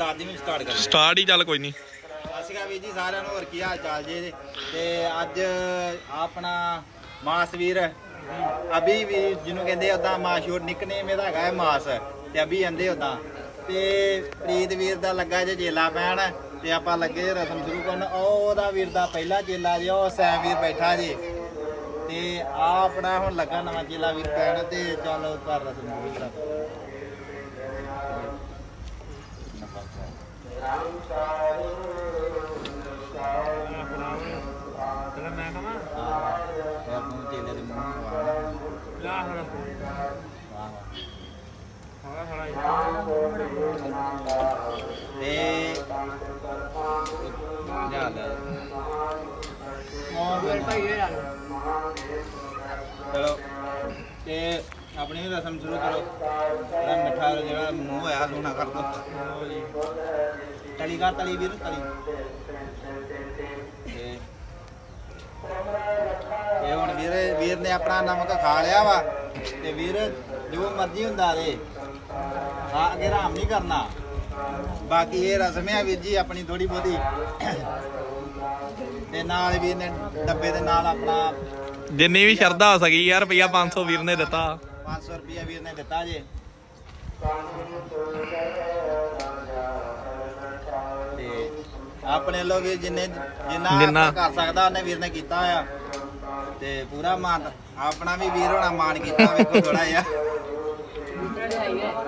Start ਕਰ start ਹੀ। ਚੱਲ ਕੋਈ ਨਹੀਂ। ਸਤਿ ਸ਼੍ਰੀ ਅਕਾਲ ਵੀਰ ਜੀ ਸਾਰਿਆਂ ਨੂੰ ਹੋਰ ਕੀ ਹਾਲ ਚਾਲ ਜੀ ਤੇ ਅੱਜ ਆਪਣਾ ਮਾਸਵੀਰ ਅਭੀ ਵੀ ਜਿਹਨੂੰ ਕਹਿੰਦੇ ਉਦਾਂ ਮਾਸ਼ੂਰ ਨਿਕਨੇਮ ਇਹਦਾ ਹੈਗਾ ਹੈ ਮਾਸ ਤੇ ਅਭੀ ਕਹਿੰਦੇ ਉਦਾਂ ਤੇ ਪ੍ਰੀਤ ਵੀਰ ਦਾ ਲੱਗਾ ਜੇ ਜੇਲਾ ਪੈਣ ਤੇ ਆਪਾਂ ਲੱਗੇ ਰਸਮ ਸ਼ੁਰੂ ਕਰਨ। ਉਹ ਉਹਦਾ ਵੀਰ ਦਾ ਪਹਿਲਾ ਚੇਲਾ ਜੀ ਉਹ ਸੈਮ ਵੀਰ ਬੈਠਾ ਜੀ। ਤੇ ਆ ਆਪਣਾ ਹੁਣ ਲੱਗਾ ਨਵਾਂ ਚੇਲਾ ਵੀਰ ਪੈਣ ਤੇ ਚਲੋ ਕਰ ਰਸਮ ਸ਼ੁਰੂ ਕਰਾਂ ਚਲ ਮੈਂ ਕਹਾਂ ਤੇ ਆਪਨੂੰ ਚੇਲੇ ਦੇ ਮੂੰਹ ਨੂੰ ਵਾਹ ਲਾ ਹੁਣ ਵਾਹ ਹੋਗਾ ਥੋੜਾ ਤੇ ਲਿਆ ਲੈ ਮੋਰ ਭਾਈ ਇਹ ਯਾਰ ਤੇ ਆਪਣੀ ਵੀ ਰਸਮ ਸ਼ੁਰੂ ਕਰੋ। ਜਿਹੜਾ ਮਿੱਠਾ ਜਿਹੜਾ ਮੂੰਹ ਹੋਇਆ, ਲੂਣਾ ਕਰ ਦੋ। ਤਲੀ ਕਰ, ਤਲੀ ਵੀਰ, ਤਲੀ। ਤੇ ਇਹ ਹੁਣ ਵੀਰ ਵੀਰ ਨੇ ਆਪਣਾ ਨਮਕ ਖਾ ਲਿਆ ਵਾ। ਤੇ ਵੀਰ, ਜੋ ਮਰਜ਼ੀ ਹੁੰਦਾ ਰੇ ਆ ਅੱਗੇ ਰਾਮ ਨਹੀਂ ਕਰਨਾ। ਬਾਕੀ ਇਹ ਰਸਮ ਹੈ ਵੀਰ ਜੀ, ਆਪਣੀ ਥੋੜੀ ਬਹੁਤੀ। ਤੇ ਨਾਲ ਵੀਰ ਨੇ ਡੱਬੇ ਦੇ ਨਾਲ ਆਪਣਾ ਜਿੰਨੀ ਵੀ ਸ਼ਰਧਾ ਹੋ ਸਕੀ ਯਾਰ, ਰੁਪਈਆ 500 ਵੀਰ ਨੇ ਦਿੱਤਾ। 500 ਰੁਪਏ ਵੀਰ ਨੇ ਦਿੱਤਾ ਜੇ ਤੇ ਆਪਣੇ ਲੋ ਵੀਰ ਜਿੰਨੇ ਜਿੰਨਾ ਕਰ ਸਕਦਾ ਉਹਨੇ ਵੀਰ ਨੇ ਕੀਤਾ ਆ ਤੇ ਪੂਰਾ ਮਾਨ ਆਪਣਾ ਵੀ ਵੀਰ ਹੋਣਾ ਮਾਨ ਕੀਤਾ ਵੇਖੋ ਥੋੜਾ ਜਿਹਾ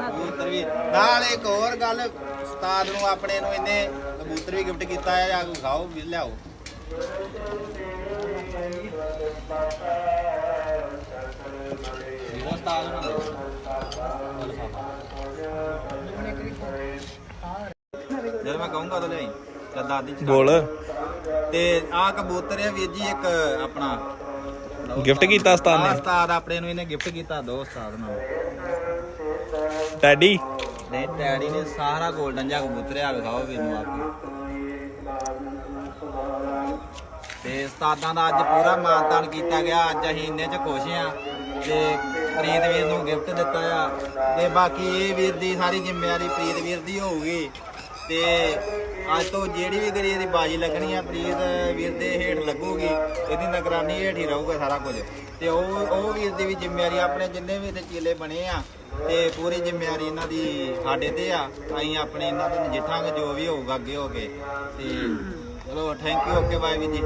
ਕਬੂਤਰ ਵੀ ਨਾਲ ਇੱਕ ਹੋਰ ਗੱਲ ਉਸਤਾਦ ਨੂੰ ਆਪਣੇ ਨੂੰ ਇਹਨੇ ਕਬੂਤਰ ਵੀ ਗਿਫਟ ਕੀਤਾ ਆ ਜਾ ਕੇ ਖਾਓ ਵੀ ਲਿਆਓ ਵੀਰ ਉਸਤਾਦ ਨੂੰ ਜਦ ਮੈਂ ਕਹੂੰਗਾ ਤਾਂ ਲਿਆਈ ਤੇ ਦਾਦੀ ਚ ਬੋਲ। ਤੇ ਆ ਕਬੂਤਰ ਹੈ ਵੀਰ ਜੀ ਇੱਕ ਆਪਣਾ Gift ਕੀਤਾ ਉਸਤਾਦ ਨੇ? ਉਸਤਾਦ ਆਪਣੇ ਨੂੰ ਇਹਨੇ ਗਿਫਟ ਕੀਤਾ ਦੋ ਉਸਤਾਦ ਨੂੰ। ਟੈਡੀ ਨਹੀਂ ਡੈਡੀ ਨੇ ਸਾਰਾ 골ਡਨ ਜਿਹਾ ਕਬੂਤਰ ਆ ਵਿਖਾਓ ਵੀਰ ਨੂੰ ਆਪੇ ਤੇ ਉਸਤਾਦਾਂ ਦਾ ਅੱਜ ਪੂਰਾ ਮਾਨਤਾਨ ਕੀਤਾ ਗਿਆ। ਅੱਜ ਅਸੀਂ ਇੰਨੇ ਚ ਖੁਸ਼ ਹਾਂ ਤੇ ਪ੍ਰੀਤ ਵੀਰ ਨੂੰ ਗਿਫਟ ਦਿੱਤਾ ਆ। ਤੇ ਬਾਕੀ ਇਹ ਵੀਰ ਦੀ ਸਾਰੀ ਜ਼ਿੰਮੇਵਾਰੀ ਪ੍ਰੀਤ ਵੀਰ ਦੀ ਹੋਊਗੀ। ਤੇ ਅੱਜ ਤੋਂ ਜਿਹੜੀ ਵੀ ਗਰੀ ਦੀ ਬਾਜੀ ਲੱਗਣੀ ਆ, ਪ੍ਰੀਤ ਵੀਰ ਦੇ ਹੇਠ ਲੱਗੂਗੀ। ਇਹਦੀ ਨਿਗਰਾਨੀ ਹੇਠ ਹੀ ਰਹੂਗਾ ਸਾਰਾ ਕੁਝ। ਤੇ ਉਹ ਉਹ ਵੀਰ ਦੀ ਵੀ ਜ਼ਿੰਮੇਵਾਰੀ ਆਪਣੇ ਜਿੰਨੇ ਵੀ ਤੇ ਚੀਲੇ ਬਣੇ ਆ, ਤੇ ਪੂਰੀ ਜ਼ਿੰਮੇਵਾਰੀ ਇਹਨਾਂ ਦੀ ਸਾਡੇ ਤੇ ਆ। ਅਸੀਂ ਆਪਣੇ ਇਹਨਾਂ ਤੋਂ ਨਜਿੱਠਾਂਗੇ, ਜੋ ਵੀ ਹੋਊਗਾ ਅੱਗੇ ਹੋ ਕੇ। ਤੇ ਚਲੋ ਥੈਂਕ ਯੂ ਓਕੇ ਬਾਏ ਵੀਰ ਜੀ।